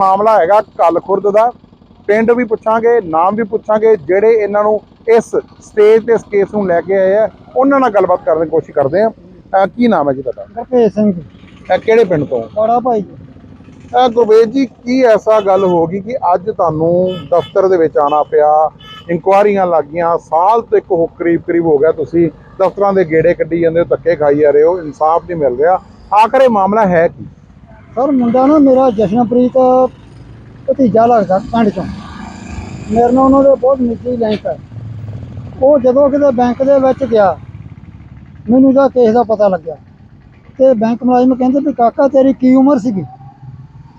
ਮਾਮਲਾ ਹੈਗਾ ਕੱਲ ਖੁਰਦ ਦਾ। ਪਿੰਡ ਵੀ ਪੁੱਛਾਂਗੇ ਨਾਮ ਵੀ ਪੁੱਛਾਂਗੇ ਜਿਹੜੇ ਇਹਨਾਂ ਨੂੰ ਇਸ ਸਟੇਜ ਤੇ ਇਸ ਕੇਸ ਨੂੰ ਲੈ ਕੇ ਆਏ ਆ ਉਹਨਾਂ ਨਾਲ ਗੱਲਬਾਤ ਕਰਨ ਦੀ ਕੋਸ਼ਿਸ਼ ਕਰਦੇ ਆ। ਕੀ ਨਾਮ ਹੈ ਜੀ ਤੁਹਾਡਾ? ਗੁਰਭੇਜ ਸਿੰਘ। ਕਿਹੜੇ ਪਿੰਡ ਤੋਂ? ਬੜਾ ਭਾਈ। ਗੁਰਵੇਦ ਜੀ ਕੀ ਐਸਾ ਗੱਲ ਹੋ ਗਈ ਕਿ ਅੱਜ ਤੁਹਾਨੂੰ ਦਫ਼ਤਰ ਦੇ ਵਿੱਚ ਆਣਾ ਪਿਆ ਇਨਕੁਆਰੀਆਂ ਲੱਗੀਆਂ ਸਾਲ ਤੋਂ ਇੱਕ ਹੋ ਕਰੀਬ ਕਰੀਬ ਹੋ ਗਿਆ ਤੁਸੀਂ ਦਫ਼ਤਰਾਂ ਦੇ ਗੇੜੇ ਕੱਢੀ ਜਾਂਦੇ ਹੋ ਧੱਕੇ ਖਾਈ ਜਾ ਰਹੇ ਹੋ ਇਨਸਾਫ ਨਹੀਂ ਮਿਲ ਰਿਹਾ। ਆਖਰ ਮਾਮਲਾ ਹੈ ਕੀ? ਸਰ ਮੁੰਡਾ ਨਾ ਮੇਰਾ ਜਸ਼ਨਪ੍ਰੀਤ ਭਤੀਜਾ ਲੱਗਦਾ ਪਿੰਡ ਚੋਂ। ਮੇਰੇ ਨਾਲ ਉਹਨਾਂ ਦੇ ਬਹੁਤ ਨਿੱਜੀ ਲਿੰਕ ਹੈ ਉਹ ਜਦੋਂ ਕਿਤੇ ਬੈਂਕ ਦੇ ਵਿੱਚ ਗਿਆ ਮੈਨੂੰ ਤਾਂ ਕੇਸ ਦਾ ਪਤਾ ਲੱਗਿਆ। ਤੇ ਬੈਂਕ ਮੁਲਾਜ਼ਮ ਕਹਿੰਦੇ ਵੀ ਕਾਕਾ ਤੇਰੀ ਕੀ ਉਮਰ ਸੀਗੀ?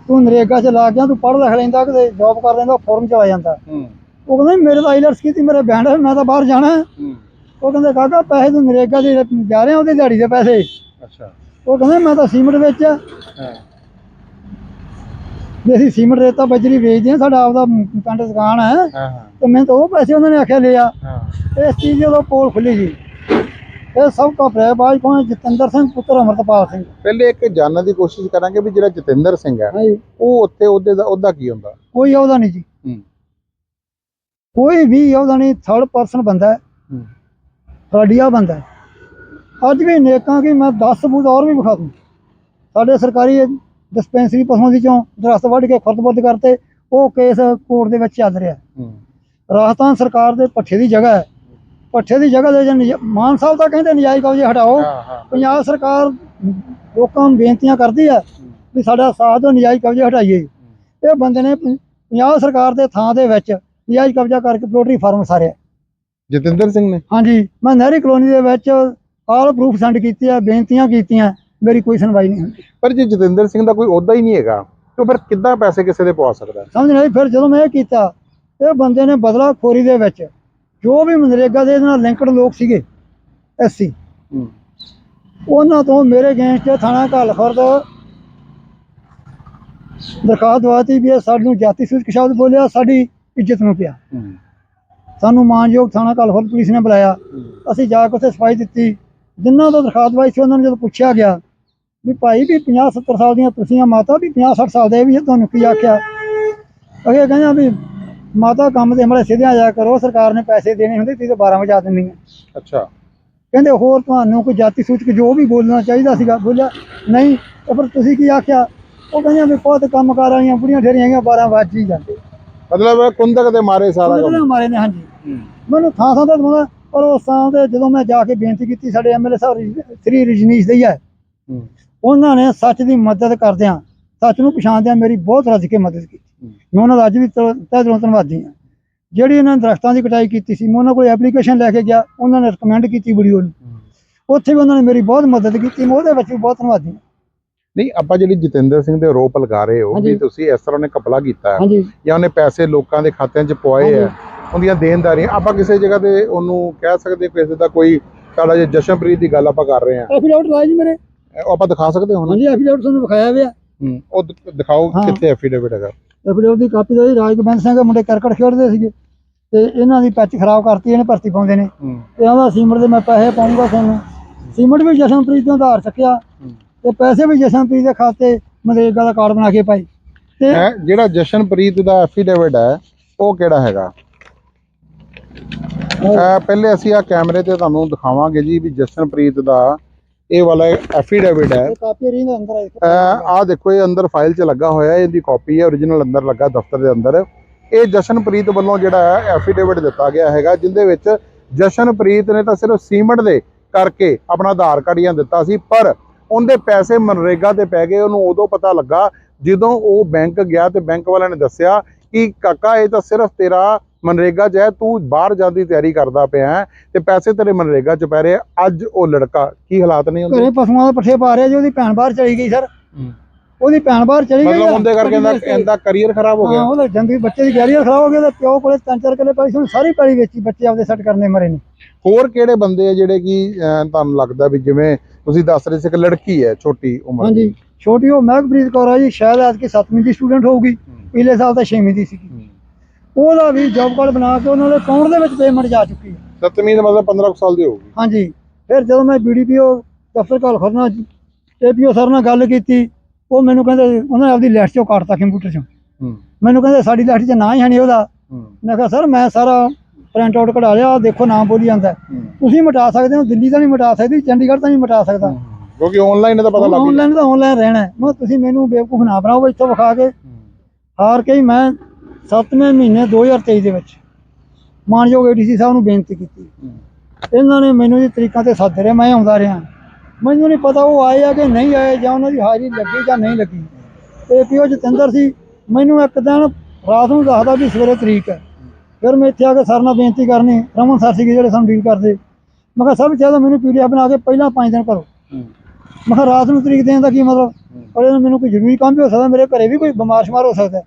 ਤੂੰ ਨਰੇਗਾ 'ਚ ਲੱਗ ਗਿਆ ਤੂੰ ਪੜ੍ਹ ਲਿਖ ਲੈਂਦਾ ਕਿਤੇ ਜੌਬ ਕਰ ਲੈਂਦਾ ਫੋਰਮ 'ਚ ਆ ਜਾਂਦਾ। ਉਹ ਕਹਿੰਦਾ ਮੇਰੇ ਤਾਂ ਆਈਲੈਟਸ ਕੀਤੀ ਮੇਰੇ ਬੈਂਡ ਮੈਂ ਤਾਂ ਬਾਹਰ ਜਾਣਾ ਉਹ ਕਹਿੰਦੇ ਕਾਕਾ ਪੈਸੇ ਤੂੰ ਨਰੇਗਾ ਦੇ ਜਾ ਰਿਹਾ ਉਹਦੀ ਦਿਹਾੜੀ ਦੇ ਪੈਸੇ? ਅੱਛਾ। ਉਹ ਕਹਿੰਦੇ ਮੈਂ ਤਾਂ ਸੀਮਿੰਟ ਵਿੱਚ ਹਾਂ। ਵੀ ਅਸੀਂ ਸੀਮਿੰਟ ਰੇਤਾ ਬਜਰੀ ਵੇਚਦੇ ਹਾਂ ਸਾਡਾ ਆਪਦਾ ਪਿੰਡ ਦੁਕਾਨ ਹੈ। ਤੇ ਮੈਂ ਤਾਂ ਉਹ ਪੈਸੇ ਉਹਨਾਂ ਨੇ ਆਖਿਆ ਲਿਆ ਇਸ ਚੀਜ਼ ਦੀ ਉਦੋਂ ਪੋਲ ਖੁੱਲੀ ਜੀ ਇਹ ਸਭ ਕਾ ਪ੍ਰੈਬਾਜ ਕੋਣ? ਜਤਿੰਦਰ ਸਿੰਘ ਪੁੱਤਰ ਅਮਰਤਪਾਲ ਸਿੰਘ। ਪਹਿਲੇ ਇੱਕ ਜਾਣਨ ਦੀ ਕੋਸ਼ਿਸ਼ ਕਰਾਂਗੇ ਵੀ ਜਿਹੜਾ ਜਤਿੰਦਰ ਸਿੰਘ ਹੈ ਉਹ ਉੱਥੇ ਉਹਦੇ ਦਾ ਉਹਦਾ ਕੀ ਹੁੰਦਾ? ਕੋਈ ਉਹਦਾ ਨਹੀਂ ਜੀ। ਕੋਈ ਵੀ ਉਹਦਾ ਨਹੀਂ ਥਰਡ ਪਰਸਨ ਬੰਦਾ ਹੈ। ਸਾਡੀਆ ਬੰਦਾ ਹੈ। ਅੱਜ ਵੀ ਨੇਕਾਂ ਕਿ ਮੈਂ 10 ਸਬੂਤ ਹੋਰ ਵੀ ਵਿਖਾ ਦੂੰ। ਸਾਡੇ ਸਰਕਾਰੀ ਡਿਸਪੈਂਸਰੀ ਪਸ਼ੂਆਂ ਦੀ ਚੋਂ ਦਰਖਤ ਵੱਢ ਕੇ ਖੁਰਦ-ਬੁਰਦ ਕਰਤੇ ਉਹ ਕੇਸ ਕੋਰਟ ਦੇ ਵਿੱਚ ਚੱਲ ਰਿਹਾ। ਹੂੰ। ਰਾਜਸਥਾਨ ਸਰਕਾਰ ਦੇ ਪੱਠੇ ਦੀ ਜਗ੍ਹਾ ਹੈ। ਪੱਠੇ ਦੀ ਜਗ੍ਹਾ ਦੇ ਜੇ ਮਾਨ ਸਾਹਿਬ ਤਾਂ ਕਹਿੰਦੇ ਨਜਾਇਜ਼ ਕਬਜ਼ੇ ਹਟਾਓ। ਹਾਂ ਹਾਂ ਪੰਜਾਬ ਸਰਕਾਰ ਲੋਕਾਂ ਨੂੰ ਬੇਨਤੀਆਂ ਕਰਦੀ ਹੈ ਵੀ ਸਾਡਾ ਸਾਥ ਦਿਓ ਨਜਾਇਜ਼ ਕਬਜ਼ੇ ਹਟਾਈਏ। ਇਹ ਬੰਦੇ ਨੇ ਪੰਜਾਬ ਸਰਕਾਰ ਦੇ ਥਾਂ ਦੇ ਵਿੱਚ ਨਜਾਇਜ਼ ਕਬਜ਼ਾ ਕਰਕੇ ਪੋਲਟਰੀ ਫਾਰਮ ਸਾਰਿਆ। ਜਤਿੰਦਰ ਸਿੰਘ ਨੇ? ਹਾਂਜੀ ਮੈਂ ਨਹਿਰੀ ਕਲੋਨੀ ਦੇ ਵਿੱਚ ਆਲ ਪ੍ਰੂਫ ਸੈਂਡ ਕੀਤੇ ਆ ਬੇਨਤੀਆਂ ਕੀਤੀਆਂ। ਮੇਰੀ ਕੋਈ ਸੁਣਵਾਈ ਨਹੀਂ ਹੁੰਦੀ। ਪਰ ਜੇ ਜਤਿੰਦਰ ਸਿੰਘ ਦਾ ਕੋਈ ਅਹੁਦਾ ਹੀ ਨਹੀਂ ਹੈਗਾ ਤਾਂ ਫਿਰ ਕਿੱਦਾਂ ਪੈਸੇ ਕਿਸੇ ਦੇ ਪਵਾ ਸਕਦਾ? ਸਮਝ ਨਹੀਂ ਫਿਰ ਜਦੋਂ ਮੈਂ ਇਹ ਕੀਤਾ ਇਹ ਬੰਦੇ ਨੇ ਬਦਲਾ ਖੋਰੀ ਦੇ ਵਿੱਚ ਜੋ ਵੀ ਮਨਰੇਗਾ ਦੇ ਨਾਲ ਲਿੰਕਡ ਲੋਕ ਸੀਗੇ ਐਸਸੀ ਉਹਨਾਂ ਤੋਂ ਮੇਰੇ ਅਗੇਂਸਟ ਥਾਣਾ ਘਾਲਫਰਦ ਦਰਖਾਸਤ ਦਵਾਤੀ ਵੀ ਇਹ ਸਾਨੂੰ ਜਾਤੀ ਸੂਚਕ ਸ਼ਬਦ ਬੋਲਿਆ ਸਾਡੀ ਇੱਜ਼ਤ ਨੂੰ ਪਿਆ। ਸਾਨੂੰ ਮਾਨਯੋਗ ਥਾਣਾ ਘਾਲਫਰਦ ਪੁਲਿਸ ਨੇ ਬੁਲਾਇਆ। ਅਸੀਂ ਜਾ ਕੇ ਉੱਥੇ ਸਫ਼ਾਈ ਦਿੱਤੀ। ਜਿਨ੍ਹਾਂ ਤੋਂ ਦਰਖਾਸਤ ਦਵਾਈ ਸੀ ਉਹਨਾਂ ਨੂੰ ਜਦੋਂ ਪੁੱਛਿਆ ਗਿਆ ਵੀ ਭਾਈ ਵੀ 50 70 ਸਾਲ ਦੀਆਂ ਤੁਸੀਂ ਆ ਮਾਤਾ ਵੀ 50 60 ਸਾਲ ਦੇ ਵੀ ਤੁਹਾਨੂੰ ਕੀ ਆਖਿਆ? ਅਗੇ ਕਹਿੰਦਾ ਵੀ ਮਾਤਾ ਕੰਮ ਦੇ ਹਮਲੇ ਸਿੱਧਿਆਂ ਜਾਇਆ ਕਰੋ ਸਰਕਾਰ ਨੇ ਪੈਸੇ ਦੇਣੇ ਹੁੰਦੇ ਤੁਸੀਂ ਤਾਂ 12 ਵਜਾ ਦਿੰਦੀ ਹੈ ਅੱਛਾ। ਕਹਿੰਦੇ ਹੋਰ ਤੁਹਾਨੂੰ ਕੋਈ ਜਾਤੀ ਸੂਚਕ ਜੋ ਵੀ ਬੋਲਣਾ ਚਾਹੀਦਾ ਸੀਗਾ ਬੋਲਿਆ ਨਹੀਂ ਤਾਂ ਫਿਰ ਤੁਸੀਂ ਕੀ ਆਖਿਆ? ਉਹ ਕਹਿੰਦੇ ਵੀ ਬਹੁਤ ਕੰਮ ਕਾਰ ਵਾਲੀਆਂ ਬੁੜੀਆਂ ਠੇਰੀਆਂ ਹੈਗੀਆਂ 12 ਵੱਜ ਹੀ ਜਾਂਦੇ। ਮਤਲਬ ਕੁੰਦਕ ਦੇ ਮਾਰੇ ਸਾਰਾ ਕੰਮ। ਮਾਰੇ ਨੇ ਹਾਂਜੀ। ਮੈਨੂੰ ਥਾਂ ਥਾਂ ਤੇ ਦਵਾਉਂਦਾ ਪਰ ਉਸ ਥਾਂ ਤੇ ਜਦੋਂ ਮੈਂ ਜਾ ਕੇ ਬੇਨਤੀ ਕੀਤੀ ਸਾਡੇ ਐਮਐਲਏ ਸਾਹਿਬ ਸ੍ਰੀ ਰਜਨੀਸ਼ ਦਈਆ ਹੂੰ। ਉਹਨਾਂ ਨੇ ਸੱਚ ਦੀ ਮਦਦ ਕਰਦਿਆਂ ਸੱਚ ਨੂੰ ਪਛਾਣਦਿਆਂ ਮੇਰੀ ਬਹੁਤ ਰੱਜ ਕੇ ਮਦਦ ਕੀਤੀ। ਮੈਂ ਉਹਨਾਂ ਦਾ ਅੱਜ ਵੀ ਤਹਿ ਦਿਲੋਂ ਧੰਨਵਾਦੀ ਹਾਂ। ਜਿਹੜੀ ਇਹਨਾਂ ਨੇ ਦਰਖਤਾਂ ਦੀ ਕਟਾਈ ਕੀਤੀ ਸੀ ਮੈਂ ਉਹਨਾਂ ਕੋਲ ਐਪਲੀਕੇਸ਼ਨ ਲੈ ਕੇ ਗਿਆ ਉਹਨਾਂ ਨੇ ਰეკਮੈਂਡ ਕੀਤੀ ਵੀਡੀਓ ਨੂੰ। ਉੱਥੇ ਵੀ ਉਹਨਾਂ ਨੇ ਮੇਰੀ ਬਹੁਤ ਮਦਦ ਕੀਤੀ ਮੈਂ ਉਹਦੇ ਵਿੱਚ ਵੀ ਬਹੁਤ ਧੰਨਵਾਦੀ ਹਾਂ। ਨਹੀਂ ਆਪਾਂ ਜਿਹੜੀ ਜਤਿੰਦਰ ਸਿੰਘ ਦੇ ਆਰੋਪ ਲਗਾ ਰਹੇ ਹੋ ਵੀ। ਤੁਸੀਂ ਇਸ ਤਰ੍ਹਾਂ ਨੇ ਕਪਲਾ ਕੀਤਾ ਹੈ ਜਾਂ ਉਹਨੇ ਪੈਸੇ ਲੋਕਾਂ ਦੇ ਖਾਤਿਆਂ 'ਚ ਪਵਾਏ ਆ ਉਹਦੀਆਂ ਦੇਣਦਾਰੀਆਂ ਆਪਾਂ ਕਿਸੇ ਜਗ੍ਹਾ ਤੇ ਉਹਨੂੰ ਕਹਿ ਸਕਦੇ ਕਿਸੇ ਦਾ ਕੋਈ ਸਾਡਾ ਜਸ਼ਨਪ੍ਰੀਤ ਦੀ ਗੱਲ ਆਪਾਂ ਕਰ ਰਹੇ ਹਾਂ। ਐਫੀਡੇਵਿਟ ਲਾਇਆ ਜੀ ਮੇਰੇ। ਉਹ ਆਪਾਂ ਦਿਖਾ ਸਕਦੇ ਹਾਂ ਹੁਣ। ਹਾਂਜੀ ਐਫੀਡੇਵਿਟ ਤੁਹਾਨੂੰ ਵਿਖਾਇਆ ਹੋਇਆ। ਹੂੰ ਉਹ ਦ- ਦਿਖਾਓ ਹਾਂ। ਕਿੱਥੇ ਐਫੀਡੇਵਿਟ ਹੈਗਾ। ਐਫੀਡੇਵਿਟ ਦੀ ਕਾਪੀ ਦਾ ਜੀ ਰਾਜ ਗੋਬਿੰਦ ਸਿੰਘ ਮੁੰਡੇ ਕਰਕਟ ਖੇਡਦੇ ਸੀਗੇ। ਤੇ ਇਹਨਾਂ ਦੀ ਪੈਚ ਖਰਾਬ ਕਰਤੀ ਇਹਨੇ ਭਰਤੀ ਪਾਉਂਦੇ ਨੇ। ਹੂੰ। ਤੇ ਆਂਦਾ ਸੀਮਟ ਦੇ ਮੈਂ ਪੈਸੇ ਪਾਉਂਗਾ ਤੁਹਾਨੂੰ। ਸੀਮਟ ਵੀ ਜਸ਼ਨਪ੍ਰੀਤ ਤੋਂ ਉਧਾਰ ਚੱਕਿਆ। ਤੇ ਪੈਸੇ ਵੀ ਜਸ਼ਨਪ੍ਰੀਤ ਦੇ ਖਾਤੇ ਮਨਰੇਗਾ ਦਾ ਕਾਰਡ ਬਣਾ ਕੇ ਪਾਈ। ਤੇ ਹੈ ਜਿਹੜਾ ਜਸ਼ਨਪ੍ਰੀਤ ਦਾ ਐਫੀਡੇਵਿਟ ਹੈ ਉਹ ਕਿਹੜਾ ਹੈਗਾ? ਪਹਿਲੇ ਅਸੀਂ ਆ ਕੈਮਰੇ ਤੇ ਤੁਹਾਨੂੰ ਦਿਖਾਵਾਂਗੇ ਜੀ ਵੀ ਜਸ਼ਨਪ੍ਰੀਤ ਦਾ ਇਹ ਵਾਲਾ ਐਫੀਡੇਵਿਟ ਹੈ। ਕਾਪੀ ਰਹੀ ਅੰਦਰ ਆਈ ਆ ਦੇਖੋ ਇਹ ਅੰਦਰ ਫਾਈਲ 'ਚ ਲੱਗਾ ਹੋਇਆ ਇਹਦੀ ਕਾਪੀ ਹੈ origignal ਅੰਦਰ ਲੱਗਾ ਦਫ਼ਤਰ ਦੇ ਅੰਦਰ। ਇਹ ਜਸ਼ਨਪ੍ਰੀਤ ਵੱਲੋਂ ਜਿਹੜਾ ਹੈ ਐਫੀਡੇਵਿਟ ਦਿੱਤਾ ਗਿਆ ਹੈਗਾ ਜਿੰਦੇ ਵਿੱਚ ਜਸ਼ਨਪ੍ਰੀਤ ਨੇ ਤਾਂ ਸਿਰਫ ਸੀਮੈਂਟ ਦੇ ਕਰਕੇ ਆਪਣਾ ਆਧਾਰ ਕਾਰਡ ਜਾਂ ਦਿੱਤਾ ਸੀ ਪਰ ਉਹਦੇ ਪੈਸੇ ਮਨਰੇਗਾ ਤੇ ਪੈ ਗਏ ਉਹਨੂੰ ਉਦੋਂ ਪਤਾ ਲੱਗਾ ਜਦੋਂ ਉਹ ਬੈਂਕ ਗਿਆ ਤੇ ਬੈਂਕ ਵਾਲਿਆਂ ਨੇ ਦੱਸਿਆ ਕਿ ਕਾਕਾ ਇਹ ਤਾਂ ਸਿਰਫ ਤੇਰਾ ਮਨਰੇਗਾ 'ਚ ਹੈ ਤੂੰ ਬਾਹਰ ਜਾਣ ਦੀ ਤਿਆਰੀ ਕਰਦਾ ਪਿਆ ਤੇ ਪੈਸੇ ਤੇਰੇ ਮਨਰੇਗਾ 'ਚ ਪੈ ਰਹੇ ਆ। ਅੱਜ ਉਹ ਲੜਕਾ ਕੀ ਹਾਲਾਤ ਨੇ ਉਹਦੇ? ਘਰੇ ਪਸ਼ੂਆਂ ਦੇ ਪੱਠੇ ਪਾ ਰਿਹਾ ਜੀ ਉਹਦੀ ਭੈਣ ਬਾਹਰ ਚਲੀ ਗਈ ਸਰ। ਉਹਦੀ ਭੈਣ ਬਾਹਰ ਚਲੀ ਗਈ ਮਤਲਬ ਆ। ਉਹਦੇ ਕਰਕੇ ਇਹਦਾ ਕੈਰੀਅਰ ਖਰਾਬ ਹੋ ਹਾਂ ਗਿਆ ਉਹਦਾ ਜ਼ਿੰਦਗੀ ਬੱਚੇ ਦੀ ਕੈਰੀਅਰ ਖਰਾਬ ਹੋ ਗਿਆ ਤੇ ਪਿਓ ਕੋਲੇ ਤਿੰਨ ਚਾਰ ਕਿੱਲੇ ਪੈਸੇ ਹੁਣ ਸਾਰੀ ਪੈਲੀ ਵੇਚੀ ਬੱਚੇ ਆਪਦੇ ਸੈੱਟ ਕਰਨੇ ਮਰੇ ਨੇ। ਹੋਰ ਕਿਹੜੇ ਬੰਦੇ ਆ ਜਿਹੜੇ ਕਿ ਤੁਹਾਨੂੰ ਲੱਗਦਾ ਵੀ ਜਿਵੇਂ ਤੁਸੀਂ ਦੱਸ ਰਹੇ ਸੀ ਕਿ ਲੜਕੀ ਹੈ ਛੋਟੀ ਉਮਰ ਹਾਂਜੀ। ਛੋਟੀ ਉਹ ਮਹਿਕਪ੍ਰੀਤ ਕੌਰ ਆ ਜੀ ਸ਼ਾਇਦ ਅੱਜ ਕੀ 7ਵੀਂ ਦੀ ਸਟੂਡੈਂਟ ਹੋਊਗੀ। ਪਿਛਲੇ ਸਾਲ ਤਾਂ 6ਵੀਂ ਦੀ ਸੀਗੀ। ਹੂੰ। ਉਹਦਾ ਵੀ ਜੌਬ ਕਾਰਡ ਬਣਾ ਕੇ ਉਹਨਾਂ ਦੇ ਅਕਾਊਂਟ ਦੇ ਵਿੱਚ ਪੇਮੈਂਟ ਜਾ ਚੁੱਕੀ ਹੈ। ਸੱਤਵੀਂ ਦਾ ਮਤਲਬ 15 ਕੁ ਸਾਲ ਦੀ ਹੋਊਗੀ। ਹਾਂਜੀ। ਫਿਰ ਜਦੋਂ ਮੈਂ ਬੀਡੀਪੀਓ ਦਫ਼ਤਰ ਕਾਲ ਖੜਨਾ ਏਪੀਓ ਸਰ ਨਾਲ ਗੱਲ ਕੀਤੀ ਉਹ ਮੈਨੂੰ ਕਹਿੰਦੇ ਉਹਨਾਂ ਨੇ ਆਪਦੀ ਲਿਸਟ ਚੋਂ ਕੱਟਤਾ ਕੰਪਿਊਟਰ ਚੋਂ। ਹੂੰ। ਮੈਨੂੰ ਕਹਿੰਦੇ ਸਾਡੀ ਲਾਠੀ 'ਚ ਨਾਂ ਹੀ ਹੈ ਨਹੀਂ ਉਹਦਾ। ਮੈਂ ਕਿਹਾ ਸਰ ਮੈਂ ਸਾਰਾ ਪ੍ਰਿੰਟ ਆਊਟ ਕਢਾ ਲਿਆ ਦੇਖੋ ਨਾਮ ਬੋਲੀ ਜਾਂਦਾ ਤੁਸੀਂ ਮਿਟਾ ਸਕਦੇ ਹੋ ਦਿੱਲੀ ਤਾਂ ਨਹੀਂ ਮਿਟਾ ਸਕਦੀ ਚੰਡੀਗੜ੍ਹ ਤਾਂ ਨਹੀਂ ਮਿਟਾ ਸਕਦਾ। ਕਿਉਂਕਿ ਆਨਲਾਈਨ ਇਹਦਾ ਪਤਾ ਲੱਗ ਗਿਆ। ਆਨਲਾਈਨ ਤਾਂ ਆਨਲਾਈਨ ਰਹਿਣਾ ਹੈ। ਮੈਂ ਤੁਸੀਂ ਮੈਨੂੰ ਬੇਵਕੂਫ ਨਾ ਬਣਾਓ ਇੱਥੋਂ ਵਿਖਾ ਕੇ ਹਾਰ ਕੇ ਹੀ ਮੈਂ 7ਵੇਂ ਮਹੀਨੇ 2023 ਦੇ ਵਿੱਚ ਮਾਨਯੋਗ ਏਡੀਸੀ ਸਾਹਿਬ ਨੂੰ ਬੇਨਤੀ ਕੀਤੀ। ਇਹਨਾਂ ਨੇ ਮੈਨੂੰ ਜੀ ਤਰੀਕਾਂ ਤੇ ਸੱਦ ਰਿਹਾ, ਮੈਂ ਆਉਂਦਾ ਰਿਹਾ। ਮੈਨੂੰ ਨਹੀਂ ਪਤਾ ਉਹ ਆਏ ਆ ਕਿ ਨਹੀਂ ਆਏ ਜਾਂ ਉਹਨਾਂ ਦੀ ਹਾਜ਼ਰੀ ਲੱਗੀ ਜਾਂ ਨਹੀਂ ਲੱਗੀ। ਤੇ ਪੀਓ ਜਤਿੰਦਰ ਸੀ, ਮੈਨੂੰ ਇੱਕ ਦਿਨ ਰਾਤ ਨੂੰ ਦੱਸਦਾ ਵੀ ਸਵੇਰੇ ਤਰੀਕ ਹੈ। ਫਿਰ ਮੈਂ ਇੱਥੇ ਆ ਕੇ ਸਰ ਨਾਲ ਬੇਨਤੀ ਕਰਨੀ, ਰਮਨ ਸਰ ਸੀਗੇ ਜਿਹੜੇ ਸਾਨੂੰ ਡੀਲ ਕਰਦੇ। ਮੈਂ ਕਿਹਾ, ਸਰ ਚਾਹੀਦਾ ਮੈਨੂੰ ਪੀਡੀਐਫ ਬਣਾ ਕੇ ਪਹਿਲਾਂ 5 ਦਿਨ ਕਰੋ ਮੈਂ ਕਿਹਾ, ਰਾਤ ਨੂੰ ਤਰੀਕ ਦੇਣ ਦਾ ਕੀ ਮਤਲਬ? ਪਰ ਇਹਨਾਂ ਮੈਨੂੰ ਕੋਈ ਜ਼ਰੂਰੀ ਕੰਮ ਵੀ ਹੋ ਸਕਦਾ ਮੇਰੇ ਘਰੇ ਵੀ ਕੋਈ ਬਿਮਾਰ ਸ਼ਮਾਰ ਹੋ ਸਕਦਾ।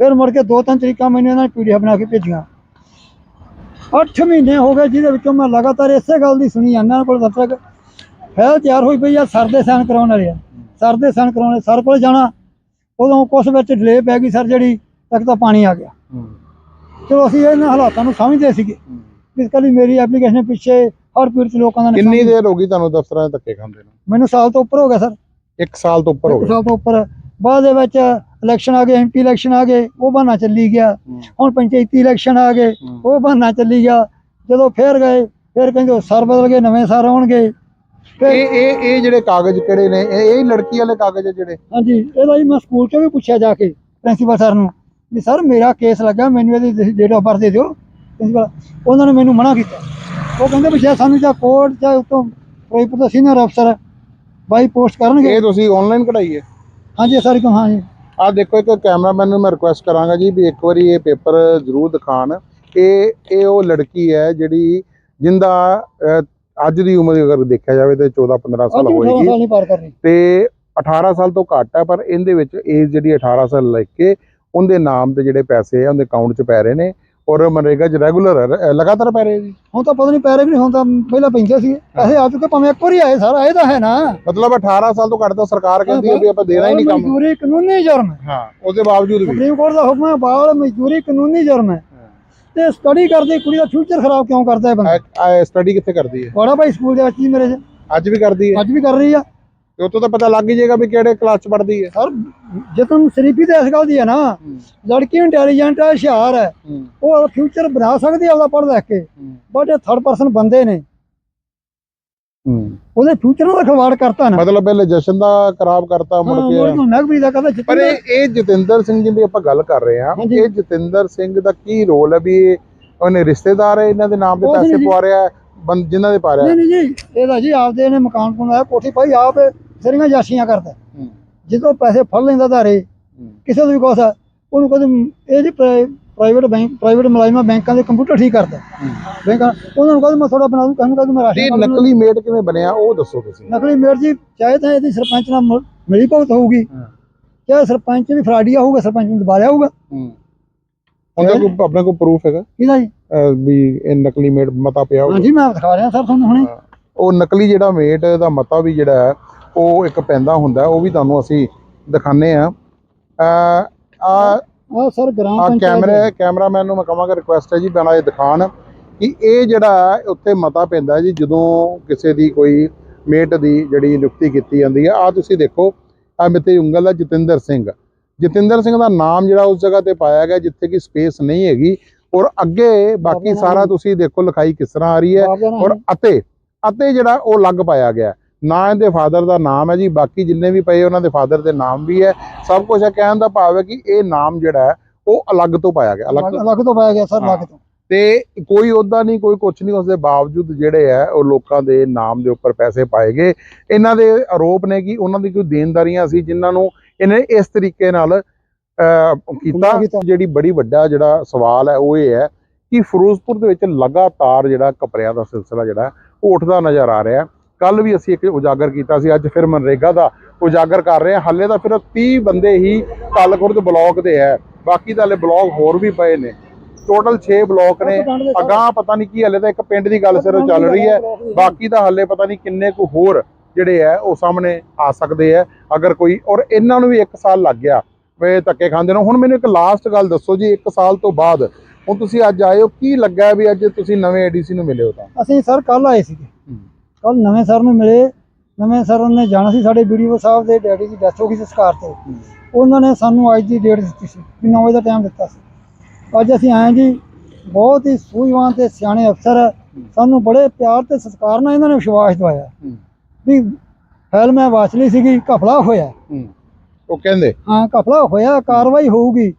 ਫਿਰ ਮੁੜ ਕੇ ਦੋ ਤਿੰਨ ਤਰੀਕਾਂ ਮੈਨੂੰ ਇਹਨਾਂ ਨੇ ਪੀਡੀਐਫ ਬਣਾ ਕੇ ਭੇਜੀਆਂ। 8 ਮਹੀਨੇ ਹੋ ਗਏ ਜਿਹਦੇ ਵਿੱਚੋਂ ਮੈਂ ਲਗਾਤਾਰ ਇਸੇ ਗੱਲ ਦੀ ਸੁਣੀ ਜਾਂਦਾ ਕੋਲ ਦਫ਼ਤਰ ਤੱਕ ਫਾਈਲ ਤਿਆਰ ਹੋਈ ਪਈ ਆ ਸਰ ਦੇ ਸਾਈਨ ਕਰਾਉਣ ਵਾਲੇ ਆ। ਸਰ ਦੇ ਸਾਈਨ ਕਰਾਉਣੇ ਸਰ ਕੋਲ ਜਾਣਾ। ਉਦੋਂ ਕੁਛ ਵਿੱਚ ਡਿਲੇ ਪੈ ਗਈ ਸਰ ਜਿਹੜੀ ਇੱਕ ਤਾਂ ਪਾਣੀ ਆ ਗਿਆ। ਚਲੋ ਅਸੀਂ ਇਹਨਾਂ ਹਾਲਾਤਾਂ ਨੂੰ ਸਮਝਦੇ ਸੀਗੇ। ਇਸ ਕਲੀ ਮੇਰੀ ਐਪਲੀਕੇਸ਼ਨ ਪਿੱਛੇ ਹਰ ਪੀੜ ਚ ਲੋਕਾਂ ਦਾ ਕਿੰਨੀ ਦੇਰ ਹੋ ਗਈ ਤੁਹਾਨੂੰ ਦਫ਼ਤਰਾਂ 'ਚ ਧੱਕੇ ਖਾਂਦੇ ਨੂੰ? ਮੈਨੂੰ ਸਾਲ ਤੋਂ ਉੱਪਰ ਹੋ ਗਿਆ ਸਰ। 1 ਸਾਲ ਤੋਂ ਉੱਪਰ ਹੋ ਗਿਆ। ਸਾਲ ਤੋਂ ਉੱਪਰ। ਬਾਅਦ ਦੇ ਵਿੱਚ ਇਲੈਕਸ਼ਨ ਆ ਗਏ ਐਮਪੀ ਇਲੈਕਸ਼ਨ ਆ ਗਏ ਉਹ ਬਹਾਨਾ ਚੱਲੀ ਗਿਆ। ਹੁਣ ਪੰਚਾਇਤੀ ਇਲੈਕਸ਼ਨ ਆ ਗਏ ਉਹ ਬਹਾਨਾ ਚੱਲੀ ਗਿਆ। ਜਦੋਂ ਫੇਰ ਗਏ ਫਿਰ ਕਹਿੰਦੇ ਸਰ ਬਦਲ ਗਏ ਨਵੇਂ ਸਰ ਆਉਣਗੇ। ਇਹ ਇਹ ਇਹ ਜਿਹੜੇ ਕਾਗਜ਼ ਕਿਹੜੇ ਨੇ? ਇਹ ਇਹ ਹੀ ਲੜਕੀ ਵਾਲੇ ਕਾਗਜ਼ ਜਿਹੜੇ? ਹਾਂਜੀ ਇਹਦਾ ਜੀ ਮੈਂ ਸਕੂਲ ਚੋਂ ਵੀ ਪੁੱਛਿਆ ਜਾ ਕੇ ਪ੍ਰਿੰਸੀਪਲ ਸਰ ਨੂੰ ਵੀ ਸਰ ਮੇਰਾ ਕੇਸ ਲੱਗਾ ਮੈਨੂੰ ਇਹਦੀ ਡੇਟ ਆਫ ਬਰਥ ਦੇ ਦਿਓ। ਪ੍ਰਿੰਸੀਪਲ ਉਹਨਾਂ ਨੇ ਮੈਨੂੰ ਮਨਾ ਕੀਤਾ। ਉਹ ਕਹਿੰਦੇ ਵੀ ਜੇ ਸਾਨੂੰ ਜਾਂ ਕੋਰਟ ਜਾਂ ਉਤੋਂ ਕੋਈ ਪਤਾ ਸੀਨੀਅਰ ਅਫਸਰ ਬਾਈ ਪੋਸਟ ਕਰਨਗੇ? ਇਹ ਤੁਸੀਂ ਆਨਲਾਈਨ ਕਢਾਈ ਹੈ। ਹਾਂਜੀ ਸਾਰੀ ਕੋ ਹਾਂਜੀ। ਆ ਦੇਖੋ ਇੱਕ ਕੈਮਰਾਮੈਨ ਨੂੰ ਮੈਂ ਰਿਕੁਐਸਟ ਕਰਾਂਗਾ ਜੀ ਵੀ ਇੱਕ ਵਾਰੀ ਇਹ ਪੇਪਰ ਜ਼ਰੂਰ ਦਿਖਾਣ ਇਹ ਇਹ ਉਹ ਲੜਕੀ ਹੈ ਜਿਹੜੀ ਜਿੰਦਾ ਅੱਜ ਦੀ ਉਮਰ ਅਗਰ ਦੇਖਿਆ ਜਾਵੇ ਤੇ 14 15 ਸਾਲ ਅੱਜ 18 ਹੋਏਗੀ। ਸਾਲ ਨਹੀਂ ਪਾਰ ਕਰਨੀ। ਤੇ 18 ਸਾਲ ਤੋਂ ਘੱਟ ਹੈ ਪਰ ਇਹਦੇ ਵਿੱਚ ਏਜ ਜਿਹੜੀ 18 ਸਾਲ ਲੈ ਕੇ ਉਹਦੇ ਨਾਮ ਤੇ ਜਿਹੜੇ ਪੈਸੇ ਆ ਉਹਦੇ ਅਕਾਊਂਟ 'ਚ ਪੈ ਰਹੇ ਨੇ। ਔਰ ਮਨਰੇਗਾ 'ਚ ਰੈਗੂਲਰ ਲਗਾਤਾਰ ਪੈ ਰਹੇ ਜੀ। ਹੁਣ ਤਾਂ ਪਤਾ ਨਹੀਂ ਪੈਰੇ ਵੀ ਨਹੀਂ ਹੁੰਦਾ ਪਹਿਲਾਂ ਪੈਂਦੇ ਸੀ ਪੈਸੇ ਆ ਚੁੱਕੇ ਭਾਵੇਂ ਇੱਕ ਵਾਰੀ ਆਏ ਸਾਰਾ ਇਹ ਤਾਂ ਹੈ ਨਾ। ਮਤਲਬ 18 ਸਾਲ ਤੋਂ ਘੱਟ ਤਾਂ ਸਰਕਾਰ ਕਹਿੰਦੀ ਹੈ ਵੀ ਆਪਾਂ ਦੇਣਾ ਹੀ ਨਹੀਂ ਕੰਮ। ਮਜ਼ਦੂਰੀ ਕਾਨੂੰਨੀ ਜੁਰਮ ਹੈ। ਹਾਂ ਉਹਦੇ ਬਾਵਜੂਦ ਵੀ। ਸੁਪਰੀਮ ਕੋਰਟ ਦਾ ਹੁਕਮ ਹੈ ਬਾਲ ਮਜ਼ਦੂਰੀ ਕਾਨੂੰਨੀ ਜੁਰਮ ਹੈ। ਤੇ ਸਟੱਡੀ ਕਰਦੇ ਕੁੜੀ ਦਾ ਫਿਊਚਰ ਖਰਾਬ ਕਿਉਂ ਕਰਦਾ ਹੈ ਬੰਦਾ? ਸਟੱਡੀ ਕਿੱਥੇ ਕਰਦੀ ਹੈ? ਬੜਾ ਭਾਈ ਸਕੂਲ ਦੇ ਵਿੱਚ ਹੀ ਮੇਰੇ ਅੱਜ ਵੀ ਕਰਦੀ ਹੈ। ਅੱਜ ਵੀ ਕਰ ਰਹੀ ਆ। ਤੇ ਉਤੋਂ ਤਾਂ ਪਤਾ ਲੱਗ ਹੀ ਜਾਏਗਾ ਵੀ ਕਿਹੜੇ ਕਲਾਸ 'ਚ ਪੜ੍ਹਦੀ ਹੈ। ਸਰ ਜੇ ਤੁਹਾਨੂੰ ਸ਼ਰੀਫੀ ਤੇ ਇਸ ਗੱਲ ਦੀ ਹੈ ਨਾ ਲੜਕੀ ਇੰਟੈਲੀਜੈਂਟ ਹੈ ਹੁਸ਼ਿਆਰ ਹੈ ਉਹ ਫਿਊਚਰ ਬਣਾ ਸਕਦੀ ਹੈ ਉਹਦਾ ਪੜ੍ਹ ਲਿਖ ਕੇ ਬਟ ਇਹ ਥਰਡ ਪਰਸਨ ਬੰਦੇ ਨੇ। ਉਹਦੇ ਫਿਊਚਰ ਦਾ ਖਿਲਵਾੜ ਕਰਤਾ ਨਾ। ਮਤਲਬ ਪਹਿਲੇ ਜਸ਼ਨ ਦਾ ਖਰਾਬ ਕਰਤਾ ਮੁੜ ਕੇ। ਉਹ ਨਗਬਰੀ ਦਾ ਕਹਿੰਦਾ ਪਰ ਇਹ ਜਤਿੰਦਰ ਸਿੰਘ ਜੀ ਦੀ ਆਪਾਂ ਗੱਲ ਕਰ ਰਹੇ ਹਾਂ। ਇਹ ਜਤਿੰਦਰ ਸਿੰਘ ਦਾ ਕੀ ਰੋਲ ਹੈ ਵੀ ਉਹਨੇ ਰਿਸ਼ਤੇਦਾਰ ਹੈ ਇਹਨਾਂ ਦੇ ਨਾਮ ਤੇ ਪੈਸੇ। ਪਵਾ ਰਿਹਾ ਜਿਨ੍ਹਾਂ ਦੇ ਪਾ ਰਿਹਾ ਨਹੀਂ ਨਹੀਂ ਜੀ ਇਹਦਾ ਜੀ ਆਪਦੇ ਨੇ ਮਕਾਨ ਬਣਾਇਆ ਕੋਠੀ ਪਾਈ ਆਪ ਸਰੀਆਂ ਜਾਸੀਆਂ ਕਰਦਾ। ਜਦੋਂ ਪੈਸੇ ਫੜ ਲੈਂਦਾ ਧਾਰੇ ਕਿਸੇ ਤੋਂ ਵੀ ਕੁਛ ਉਹਨੂੰ ਕਹਿੰਦੇ ਇਹ ਜੀ ਪ੍ਰਾਈਵੇਟ ਬੈਂਕ ਪ੍ਰਾਈਵੇਟ ਮੁਲਾਜ਼ਮਾਂ ਬੈਂਕਾਂ ਦੇ ਕੰਪਿਊਟਰ ਠੀਕ ਕਰਦਾ। ਬੈਂਕਾਂ ਉਹਨਾਂ ਨੂੰ ਕਹਿੰਦੇ ਮੈਂ ਥੋੜਾ ਬਣਾ ਦੂੰ ਕਹਿੰਦਾ ਮੈਂ ਰਾਸ਼ਨ ਨਕਲੀ ਮੇਟ ਕਿਵੇਂ ਬਣਿਆ ਉਹ ਦੱਸੋ ਤੁਸੀਂ। ਨਕਲੀ ਮੇਰ ਜੀ ਚਾਹੇ ਤਾਂ ਇਹਦੀ ਸਰਪੰਚ ਨਾਲ ਮਿ- ਮਿਲੀ ਭੁਗਤ ਹੋਊਗੀ। ਚਾਹੇ ਸਰਪੰਚ ਵੀ ਫਰਾਡੀਆ ਹੋਊਗਾ ਸਰਪੰਚ ਨੂੰ ਦਬਾਰਿਆ ਹੋਊਗਾ। ਉਹਦਾ ਕੋਈ ਆਪਣੇ ਕੋਲ ਪ੍ਰੂਫ ਹੈਗਾ? ਕਿਹਦਾ ਜੀ? ਵੀ ਇਹ ਨਕਲੀ ਮੇਟ ਮਤਾ ਪਿਆ ਹੋਊਗਾ। ਹਾਂਜੀ ਮੈਂ ਦਿਖਾ ਰਿਹਾ ਸਰ ਤੁਹਾਨੂੰ ਹੁਣੇ। ਉਹ ਨਕਲੀ ਜਿਹੜਾ ਮੇਟ ਦਾ ਮਤਾ ਵੀ ਜਿਹੜਾ ਹੈ ਉਹ ਇੱਕ ਪੈਂਦਾ ਹੁੰਦਾ ਉਹ ਵੀ ਤੁਹਾਨੂੰ ਅਸੀਂ ਦਿਖਾਣੇ ਆ ਆ ਆਹ ਸਰ ਗ੍ਰਾਮ ਆ ਪੰਚਾਇਤ ਕੈਮਰੇ ਕੈਮਰਾਮੈਨ ਨੂੰ ਮੈਂ ਕਹਾਂਗਾ ਰਿਕੁਐਸਟ ਹੈ ਜੀ ਬਣਾ ਇਹ ਦਿਖਾਣ ਕਿ ਇਹ ਜਿਹੜਾ ਉੱਤੇ ਮਤਾ ਪੈਂਦਾ ਜੀ ਜਦੋਂ ਕਿਸੇ ਦੀ ਕੋਈ ਮੇਟ ਦੀ ਜਿਹੜੀ ਨਿਯੁਕਤੀ ਕੀਤੀ ਜਾਂਦੀ ਹੈ। ਆ ਤੁਸੀਂ ਦੇਖੋ ਆ ਮੇਤੇ ਉਂਗਲ ਹੈ ਜਤਿੰਦਰ ਸਿੰਘ। ਜਤਿੰਦਰ ਸਿੰਘ ਦਾ ਨਾਮ ਜਿਹੜਾ ਉਸ ਜਗ੍ਹਾ ਤੇ ਪਾਇਆ ਗਿਆ ਜਿੱਥੇ ਕਿ ਸਪੇਸ ਨਹੀਂ ਹੈਗੀ। ਔਰ ਅੱਗੇ ਬਾਕੀ ਸਾਰਾ ਤੁਸੀਂ ਦੇਖੋ ਲਿਖਾਈ ਕਿਸ ਤਰ੍ਹਾਂ ਆ ਰਹੀ ਹੈ। ਔਰ ਅਤੇ ਅਤੇ ਜਿਹੜਾ ਉਹ ਲੱਗ ਪਾਇਆ ਗਿਆ। ਨਾ ਇਹਦੇ ਫਾਦਰ ਦਾ ਨਾਮ ਹੈ ਜੀ ਬਾਕੀ ਜਿੰਨੇ ਵੀ ਪਏ ਉਹਨਾਂ ਦੇ ਫਾਦਰ ਦੇ ਨਾਮ ਵੀ ਹੈ। ਸਭ ਕੁਝ ਹੈ ਕਹਿਣ ਦਾ ਭਾਵ ਹੈ ਕਿ ਇਹ ਨਾਮ ਜਿਹੜਾ ਹੈ ਉਹ ਅਲੱਗ ਤੋਂ ਪਾਇਆ ਗਿਆ ਅਲੱਗ ਲੱਗ ਲੱਗ ਤੋਂ ਪਾਇਆ ਗਿਆ ਸਰ ਲੱਗ ਤੋਂ। ਤੇ ਕੋਈ ਉਹਦਾ ਨਹੀਂ ਕੋਈ ਕੁਝ ਨਹੀਂ ਉਸ ਦੇ ਬਾਵਜੂਦ ਜਿਹੜੇ ਹੈ ਉਹ ਲੋਕਾਂ ਦੇ ਨਾਮ ਦੇ ਉੱਪਰ ਪੈਸੇ ਪਾਏ ਗਏ। ਇਹਨਾਂ ਦੇ ਆਰੋਪ ਨੇ ਕਿ ਉਹਨਾਂ ਦੀ ਕੋਈ ਦੇਣਦਾਰੀਆਂ ਸੀ ਜਿਨ੍ਹਾਂ ਨੂੰ ਇਹਨੇ ਇਸ ਤਰੀਕੇ ਨਾਲ ਕੀਤਾ। ਜਿਹੜੀ ਬੜੀ ਵੱਡਾ ਜਿਹੜਾ ਸਵਾਲ ਹੈ ਉਹ ਇਹ ਹੈ ਕਿ ਫਿਰੋਜ਼ਪੁਰ ਦੇ ਵਿੱਚ ਲਗਾਤਾਰ ਜਿਹੜਾ ਕਪੜਿਆਂ ਦਾ ਸਿਲਸਿਲਾ ਜਿਹੜਾ ਉਹ ਉੱਠਦਾ ਨਜ਼ਰ ਆ ਰਿਹਾ ਕੱਲ ਵੀ ਅਸੀਂ ਇੱਕ ਉਜਾਗਰ ਕੀਤਾ ਸੀ ਅੱਜ ਫਿਰ ਮਨਰੇਗਾ ਦਾ ਉਜਾਗਰ ਕਰ ਰਹੇ ਹਾਂ। ਹਾਲੇ ਤਾਂ ਫਿਰ 30 ਬੰਦੇ ਹੀ ਕਾਲਖੁਰਦ ਬਲਾਕ ਦੇ ਹੈ। ਬਾਕੀ ਤਾਂ ਹਲੇ ਬਲਾਕ ਹੋਰ ਵੀ ਪਏ ਨੇ। ਟੋਟਲ 6 ਬਲਾਕ ਨੇ। ਅਗਾਹ ਪਤਾ ਨਹੀਂ ਕੀ ਹਲੇ ਤਾਂ ਇੱਕ ਪਿੰਡ ਦੀ ਗੱਲ ਸਿਰੋਂ ਚੱਲ ਰਹੀ ਹੈ। ਬਾਕੀ ਤਾਂ ਹੱਲੇ ਪਤਾ ਨਹੀਂ ਕਿੰਨੇ ਕੁ ਹੋਰ ਜਿਹੜੇ ਆ ਉਹ ਸਾਹਮਣੇ ਆ ਸਕਦੇ ਆ ਅਗਰ ਕੋਈ ਔਰ ਇਹਨਾਂ ਨੂੰ ਵੀ 1 ਸਾਲ ਲੱਗ ਗਿਆ ਵੇ ਧੱਕੇ ਖਾਂਦੇ ਨੂੰ। ਹੁਣ ਮੈਨੂੰ ਇੱਕ ਲਾਸਟ ਗੱਲ ਦੱਸੋ ਜੀ 1 ਸਾਲ ਤੋਂ ਬਾਅਦ ਹੁਣ ਤੁਸੀਂ ਅੱਜ ਆਏ ਹੋ ਕੀ ਲੱਗਾ ਵੀ ਅੱਜ ਤੁਸੀਂ ਨਵੇਂ ਏਡੀਸੀ ਨੂੰ ਮਿਲੇ ਹੋ ਤਾਂ? ਅਸੀਂ ਸਰ ਕੱਲ ਆਏ ਸੀਗੇ। ਕੱਲ ਨਵੇਂ ਸਰ ਨੂੰ ਮਿਲੇ ਨਵੇਂ ਸਰ ਨੇ ਜਾਣਾ ਸੀ ਸਾਡੇ ਵੀਡੀਓ ਸਾਹਿਬ ਦੇ ਡੈਡੀ ਦੀ ਡੈਥ ਹੋ ਗਈ ਸੰਸਕਾਰ ਤੇ। ਉਹਨਾਂ ਨੇ ਸਾਨੂੰ ਅੱਜ ਦੀ ਡੇਟ ਦਿੱਤੀ ਸੀ ਵੀ 9 ਵਜੇ ਦਾ ਟਾਈਮ ਦਿੱਤਾ ਸੀ। ਅੱਜ ਅਸੀਂ ਆਏ ਜੀ ਬਹੁਤ ਹੀ ਸੂਝਵਾਨ ਤੇ ਸਿਆਣੇ ਅਫਸਰ। ਸਾਨੂੰ ਬੜੇ ਪਿਆਰ ਤੇ ਸਤਿਕਾਰ ਨਾਲ ਇਹਨਾਂ ਨੇ ਵਿਸ਼ਵਾਸ ਦਵਾਇਆ। ਵੀ ਫੈਲ ਮੈਂ ਵਾਚ ਲਈ ਸੀਗੀ ਘਪਲਾ ਹੋਇਆ। ਉਹ ਕਹਿੰਦੇ? ਹਾਂ ਘਪਲਾ ਹੋਇਆ ਕਾਰਵਾਈ ਹੋਊਗੀ।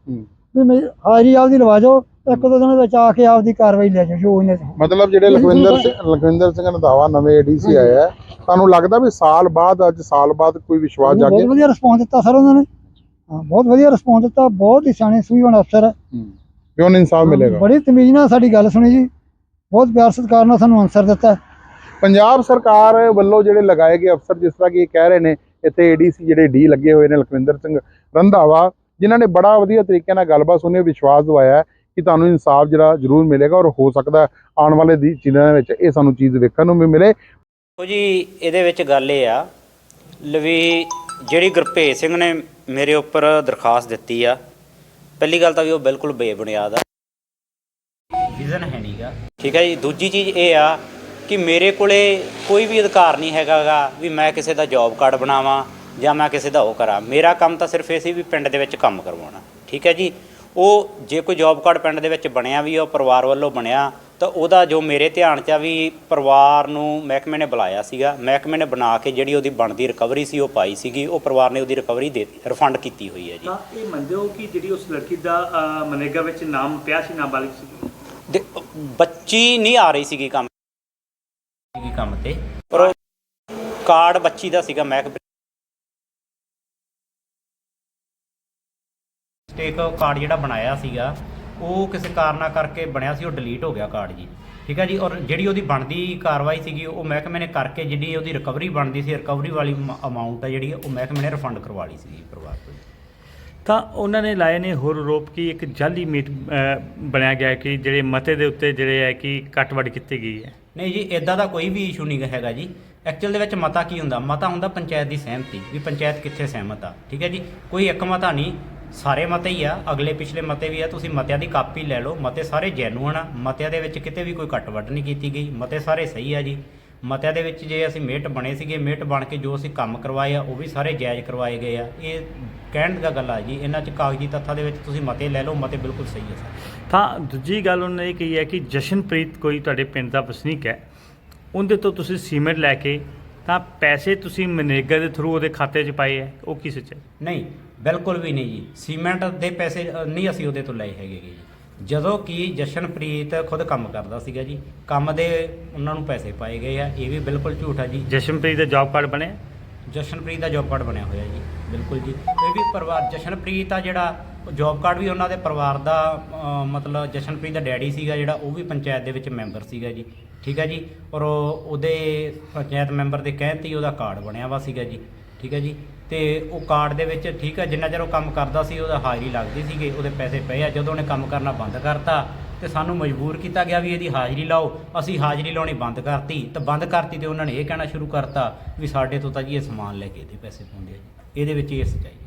ਵੀ ਹਾਜ਼ਰੀ ਆਪਦੀ ਲਵਾ ਜਾਓ। ਇੱਕ ਦੋ ਦਿਨ ਵਿੱਚ ਆ ਕੇ ਆਪਦੀ ਕਾਰਵਾਈ ਲੈ ਜਾਓ ਜੋ ਇਹਨੇ ਮਤਲਬ ਜਿਹੜੇ ਲਖਵਿੰਦਰ ਸਿੰਘ ਲਖਵਿੰਦਰ ਸਿੰਘ ਰੰਧਾਵਾ ਨਵੇਂ ਏਡੀਸੀ ਆਏ ਆ ਤੁਹਾਨੂੰ ਲੱਗਦਾ ਵੀ ਸਾਲ ਬਾਅਦ ਅੱਜ ਸਾਲ ਬਾਅਦ ਕੋਈ ਵਿਸ਼ਵਾਸ ਬਹੁਤ ਜਾਗੇ ਵਧੀਆ ਰਿਸਪੌਂਸ ਦਿੱਤਾ ਸਰ ਉਹਨਾਂ ਨੇ। ਹਾਂ ਬਹੁਤ ਵਧੀਆ ਰਿਸਪੌਂਸ ਦਿੱਤਾ ਬਹੁਤ ਹੀ ਸਿਆਣੇ ਸੂਝਵਾਨ ਅਫਸਰ ਹੈ। ਵੀ ਉਹਨੂੰ ਇਨਸਾਫ ਮਿਲੇਗਾ। ਬੜੀ ਤਮੀਜ਼ ਨਾਲ ਸਾਡੀ ਗੱਲ ਸੁਣੀ ਜੀ। ਬਹੁਤ ਪਿਆਰ ਸਤਿਕਾਰ ਨਾਲ ਸਾਨੂੰ ਆਨਸਰ ਦਿੱਤਾ। ਪੰਜਾਬ ਸਰਕਾਰ ਵੱਲੋਂ ਜਿਹੜੇ ਲਗਾਏ ਗਏ ਅਫਸਰ ਜਿਸ ਤਰ੍ਹਾਂ ਕਿ ਇਹ ਕਹਿ ਰਹੇ ਨੇ ਇੱਥੇ ਏਡੀਸੀ ਜਿਹੜੇ ਡੀ ਲੱਗੇ ਹੋਏ ਨੇ ਲਖਵਿੰਦਰ ਸਿੰਘ ਰੰਧਾਵਾ ਜਿਨ੍ਹਾਂ ਨੇ ਬੜਾ ਵਧੀਆ ਤਰੀਕੇ ਨਾਲ ਗੱਲਬਾਤ ਸੁਣੀ ਵਿਸ਼ਵਾਸ ਦਵਾਇਆ ਹੈ। ਕਿ ਤੁਹਾਨੂੰ ਇਨਸਾਫ ਜਿਹੜਾ ਜ਼ਰੂਰ ਮਿਲੇਗਾ ਔਰ ਹੋ ਸਕਦਾ ਆਉਣ ਵਾਲੇ ਦਿਨਾਂ ਵਿੱਚ ਇਹ ਸਾਨੂੰ ਚੀਜ਼ ਵੇਖਣ ਨੂੰ ਵੀ ਮਿਲੇ। ਦੇਖੋ ਜੀ, ਇਹਦੇ ਵਿੱਚ ਗੱਲ ਇਹ ਆ, ਲਵੀ ਜਿਹੜੀ ਗੁਰਪੇ ਸਿੰਘ ਨੇ ਮੇਰੇ ਉੱਪਰ ਦਰਖਾਸਤ ਦਿੱਤੀ ਆ, ਪਹਿਲੀ ਗੱਲ ਤਾਂ ਵੀ ਉਹ ਬਿਲਕੁਲ ਬੇਬੁਨਿਆਦ ਆ। ਵਿਜ਼ਨ ਹੈ ਨਹੀਂਗਾ ਠੀਕ ਹੈ ਜੀ, ਦੂਜੀ ਚੀਜ਼ ਇਹ ਆ ਕਿ ਮੇਰੇ ਕੋਲੇ ਕੋਈ ਵੀ ਅਧਿਕਾਰ ਨਹੀਂ ਹੈਗਾਗਾ ਵੀ ਮੈਂ ਕਿਸੇ ਦਾ ਜੌਬ ਕਾਰਡ ਬਣਾਵਾਂ ਜਾਂ ਮੈਂ ਕਿਸੇ ਦਾ ਉਹ ਕਰਾਂ। ਮੇਰਾ ਕੰਮ ਤਾਂ ਸਿਰਫ ਇਹ ਸੀ ਵੀ ਪਿੰਡ ਦੇ ਵਿੱਚ ਕੰਮ ਕਰਵਾਉਣਾ। ਠੀਕ ਹੈ ਜੀ ਉਹ ਜੇ ਕੋਈ ਜੌਬ ਕਾਰਡ ਪਿੰਡ ਦੇ ਵਿੱਚ ਬਣਿਆ ਵੀ ਉਹ ਪਰਿਵਾਰ ਵੱਲੋਂ ਬਣਿਆ ਤਾਂ ਉਹਦਾ ਜੋ ਮੇਰੇ ਧਿਆਨ 'ਚ ਆ ਵੀ ਪਰਿਵਾਰ ਨੂੰ ਮਹਿਕਮੇ ਨੇ ਬੁਲਾਇਆ ਸੀਗਾ। ਮਹਿਕਮੇ ਨੇ ਬਣਾ ਕੇ ਜਿਹੜੀ ਉਹਦੀ ਬਣਦੀ ਰਿਕਵਰੀ ਸੀ ਉਹ ਪਾਈ ਸੀਗੀ। ਉਹ ਪਰਿਵਾਰ ਨੇ ਉਹਦੀ ਰਿਕਵਰੀ ਦੇ ਰਿਫੰਡ ਕੀਤੀ ਹੋਈ ਹੈ ਜੀ। ਤਾਂ ਇਹ ਮੰਨਦੇ ਹੋ ਕਿ ਜਿਹੜੀ ਉਸ ਲੜਕੀ ਦਾ ਅਹ, ਮਨਰੇਗਾ ਵਿੱਚ ਨਾਮ ਪਿਆ ਸੀ ਨਾਬਾਲਿਗ ਸੀ? ਦੇ- ਬੱਚੀ ਨਹੀਂ ਆ ਰਹੀ ਸੀਗੀ ਕੰਮ। ਸੀਗੀ ਕੰਮ ਤੇ। ਪਰ ਉਹ ਕਾਰਡ ਬੱਚੀ ਦਾ ਸੀਗਾ ਮੈਂ ਸਟੇਕ ਕਾਰਡ ਜਿਹੜਾ ਬਣਾਇਆ ਸੀਗਾ ਉਹ ਕਿਸੇ ਕਾਰਨਾ ਕਰਕੇ ਬਣਿਆ ਸੀ ਉਹ ਡਿਲੀਟ ਹੋ ਗਿਆ ਕਾਰਡ ਜੀ। ਠੀਕ ਹੈ ਜੀ? ਔਰ ਜਿਹੜੀ ਉਹਦੀ ਬਣਦੀ ਕਾਰਵਾਈ ਸੀਗੀ ਉਹ ਮਹਿਕਮੇ ਨੇ ਕਰਕੇ ਜਿਹੜੀ ਉਹਦੀ ਰਿਕਵਰੀ ਬਣਦੀ ਸੀ ਰਿਕਵਰੀ ਵਾਲੀ ਅਮਾਉਂਟ ਆ ਜਿਹੜੀ ਉਹ ਮਹਿਕਮੇ ਨੇ ਰਿਫੰਡ ਕਰਵਾ ਲਈ ਸੀਗੀ ਪਰਿਵਾਰ ਤੋਂ ਤਾਂ ਉਹਨਾਂ ਨੇ ਲਾਏ ਨੇ ਹੋਰ ਆਰੋਪ ਕਿ ਇੱਕ ਜਾਲੀ ਮੀਟ ਬਣਾਇਆ ਗਿਆ ਹੈ ਕਿ ਜਿਹੜੇ ਮਤੇ ਦੇ ਉੱਤੇ ਜਿਹੜੇ ਹੈ ਕਿ ਕੱਟਵੱਡ ਕੀਤੀ ਗਈ ਹੈ। ਨਹੀਂ ਜੀ ਇਦਾਂ ਦਾ ਕੋਈ ਵੀ ਇਸ਼ੂ ਨਹੀਂ ਹੈਗਾ ਜੀ। ਐਕਚੁਅਲ ਦੇ ਵਿੱਚ ਮਤਾ ਕੀ ਹੁੰਦਾ? ਮਤਾ ਹੁੰਦਾ ਪੰਚਾਇਤ ਦੀ ਸਹਿਮਤੀ ਵੀ ਪੰਚਾਇਤ ਕਿੱਥੇ ਸਹਿਮਤ ਆ। ਠੀਕ ਹੈ ਜੀ? ਕੋਈ ਇੱਕ ਮਤਾ ਨਹੀਂ ਸਾਰੇ ਮਤੇ ਹੀ ਆ ਅਗਲੇ ਪਿਛਲੇ ਮਤੇ ਵੀ ਆ ਤੁਸੀਂ ਮਤਿਆਂ ਦੀ ਕਾਪੀ ਲੈ ਲਓ ਮਤੇ ਸਾਰੇ ਜੈਨੂਅਨ ਆ ਮਤਿਆਂ ਦੇ ਵਿੱਚ ਕਿਤੇ ਵੀ ਕੋਈ ਕੱਟ ਵੱਢ ਨਹੀਂ ਕੀਤੀ ਗਈ ਮਤੇ ਸਾਰੇ ਸਹੀ ਆ ਜੀ। ਮਤਿਆਂ ਦੇ ਵਿੱਚ ਜੇ ਅਸੀਂ ਮੇਟ ਬਣੇ ਸੀਗੇ ਮੇਟ ਬਣ ਕੇ ਜੋ ਅਸੀਂ ਕੰਮ ਕਰਵਾਏ ਆ ਉਹ ਵੀ ਸਾਰੇ ਜਾਇਜ਼ ਕਰਵਾਏ ਗਏ ਆ। ਇਹ ਕਹਿਣ ਦੀ ਗੱਲ ਆ ਜੀ ਇਹਨਾਂ 'ਚ ਕਾਗਜ਼ੀ ਤੱਥਾਂ ਦੇ ਵਿੱਚ ਤੁਸੀਂ ਮਤੇ ਲੈ ਲਓ ਮਤੇ ਬਿਲਕੁਲ ਸਹੀ ਆ ਸਾਰੇ। ਤਾਂ ਦੂਜੀ ਗੱਲ ਉਹਨਾਂ ਨੇ ਕਹੀ ਹੈ ਕਿ ਜਸ਼ਨਪ੍ਰੀਤ ਕੋਈ ਤੁਹਾਡੇ ਪਿੰਡ ਦਾ ਵਸਨੀਕ ਹੈ ਉਹਦੇ ਤੋਂ ਤੁਸੀਂ ਸੀਮੈਂਟ ਲੈ ਕੇ ਤਾਂ ਪੈਸੇ ਤੁਸੀਂ ਮਨੇਗਾ ਦੇ ਥਰੂ ਉਹਦੇ ਖਾਤੇ 'ਚ ਪਾਏ ਹੈ ਉਹ ਕੀ ਸੱਚ ਹੈ? ਨਹੀਂ ਬਿਲਕੁਲ ਵੀ ਨਹੀਂ ਜੀ। ਸੀਮੈਂਟ ਦੇ ਪੈਸੇ ਅ, ਨਹੀਂ ਅਸੀਂ ਉਹਦੇ ਤੋਂ ਲਏ ਹੈਗੇ ਜੀ। ਜਦੋਂ ਕਿ ਜਸ਼ਨਪ੍ਰੀਤ ਖੁਦ ਕੰਮ ਕਰਦਾ ਸੀਗਾ ਜੀ। ਕੰਮ ਦੇ ਉਹਨਾਂ ਨੂੰ ਪੈਸੇ ਪਾਏ ਗਏ ਆ। ਇਹ ਵੀ ਬਿਲਕੁਲ ਝੂਠ ਆ ਜੀ। ਜਸ਼ਨਪ੍ਰੀਤ ਦਾ ਜੌਬ ਕਾਰਡ ਬਣਿਆ? ਜਸ਼ਨਪ੍ਰੀਤ ਦਾ ਜੌਬ ਕਾਰਡ ਬਣਿਆ ਹੋਇਆ ਜੀ। ਬਿਲਕੁਲ ਜੀ। ਇਹ ਵੀ ਪਰਿਵਾਰ ਜਸ਼ਨਪ੍ਰੀਤ ਆ ਜਿਹੜਾ ਜੌਬ ਕਾਰਡ ਵੀ ਉਹਨਾਂ ਦੇ ਪਰਿਵਾਰ ਦਾ ਅ, ਮਤਲਬ ਜਸ਼ਨਪ੍ਰੀਤ ਦਾ ਡੈਡੀ ਸੀਗਾ ਜਿਹੜਾ ਉਹ ਵੀ ਪੰਚਾਇਤ ਦੇ ਵਿੱਚ ਮੈਂਬਰ ਸੀਗਾ ਜੀ। ਠੀਕ ਹੈ ਜੀ। ਔਰ ਉਹ- ਉਹਦੇ ਪੰਚਾਇਤ ਮੈਂਬਰ ਦੇ ਕਹਿਣ ਤੇ ਹੀ ਉਹਦਾ ਕਾਰਡ ਬਣਿਆ ਵਾ ਸੀਗਾ ਜੀ। ਠੀਕ ਹੈ ਜੀ? ਤੇ ਉਹ ਕਾਰਡ ਦੇ ਵਿੱਚ ਠੀਕ ਹੈ, ਜਿੰਨਾ ਚਿਰ ਉਹ ਕੰਮ ਕਰਦਾ ਸੀ, ਉਹਦਾ ਹਾਜ਼ਰੀ ਲੱਗਦੀ ਸੀਗੇ, ਉਹਦੇ ਪੈਸੇ ਪਏ ਆ। ਜਦੋਂ ਉਹਨੇ ਕੰਮ ਕਰਨਾ ਬੰਦ ਕਰਤਾ, ਤੇ ਸਾਨੂੰ ਮਜਬੂਰ ਕੀਤਾ ਗਿਆ ਵੀ ਇਹਦੀ ਹਾਜ਼ਰੀ ਲਾਓ। ਅਸੀਂ ਹਾਜ਼ਰੀ ਲਾਉਣੀ ਬੰਦ ਕਰਤੀ। ਤੇ ਬੰਦ ਕਰਤੀ ਤੇ ਉਹਨਾਂ ਨੇ ਇਹ ਕਹਿਣਾ ਸ਼ੁਰੂ ਕਰਤਾ ਵੀ ਸਾਡੇ ਤੋਂ ਤਾਂ ਜੀ ਇਹ ਸਮਾਨ ਲੈ ਕੇ ਇਹਦੇ ਪੈਸੇ ਪਾਉਂਦੇ ਆ ਜੀ। ਇਹਦੇ ਵਿੱਚ ਇਹ ਸੱਚਾਈ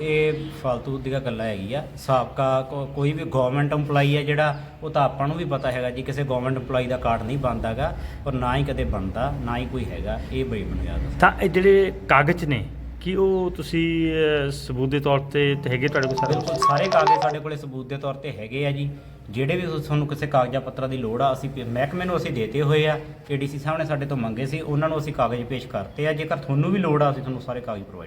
ਇਹ ਫालतू ਦੀਆਂ ਗੱਲਾਂ ਹੈਗੀ ਆ ਸਾਬਕਾ ਕੋ- ਕੋਈ ਵੀ ਗਵਰਨਮੈਂਟ EMPLOYE ਹੈ ਜਿਹੜਾ ਉਹ ਤਾਂ ਆਪਾਂ ਨੂੰ ਵੀ ਪਤਾ ਹੈਗਾ ਜੀ ਕਿਸੇ ਗਵਰਨਮੈਂਟ EMPLOYE ਦਾ ਕਾਰਡ ਨਹੀਂ ਬਣਦਾਗਾ ਔਰ ਨਾ ਹੀ ਕਦੇ ਬਣਦਾ ਨਾ ਹੀ ਕੋਈ ਹੈਗਾ ਇਹ ਬਈ ਬੁਨਿਆਦ ਤਾਂ ਇਹ ਜਿਹੜੇ ਕਾਗਜ਼ ਨੇ ਕਿ ਉਹ ਤੁਸੀਂ ਅਹ, ਸਬੂਤ ਦੇ ਤੌਰ ਤੇ ਤੇ ਹੈਗੇ ਤੁਹਾਡੇ ਕੋਲ ਸਾਰੇ? ਬਿਲਕੁਲ ਸਾਰੇ ਕਾਗਜ਼ ਸਾਡੇ ਕੋਲੇ ਸਬੂਤ ਦੇ ਤੌਰ ਤੇ ਹੈਗੇ ਆ ਜੀ। ਜਿਹੜੇ ਵੀ ਤੁਹਾਨੂੰ ਕਿਸੇ ਕਾਗਜ਼ਾਂ ਪੱਤਰਾਂ ਦੀ ਲੋੜ ਆ ਅਸੀਂ ਪ- ਮਹਿਕਮੇ ਨੂੰ ਅਸੀਂ ਦੇਤੇ ਹੋਏ ਆ। ਏਡੀਸੀ ਸਾਹਿਬ ਨੇ ਸਾਡੇ ਤੋਂ ਮੰਗੇ ਸੀ ਉਹਨਾਂ ਨੂੰ ਅਸੀਂ ਕਾਗਜ਼ ਪੇਸ਼ ਕਰਤੇ ਆ। ਜੇਕਰ ਤੁਹਾਨੂੰ ਵੀ ਲੋੜ ਆ ਅਸੀਂ ਤੁਹਾਨੂੰ ਸਾਰੇ ਕਾਗਜ਼ ਪ੍ਰੋਵਾਈਡ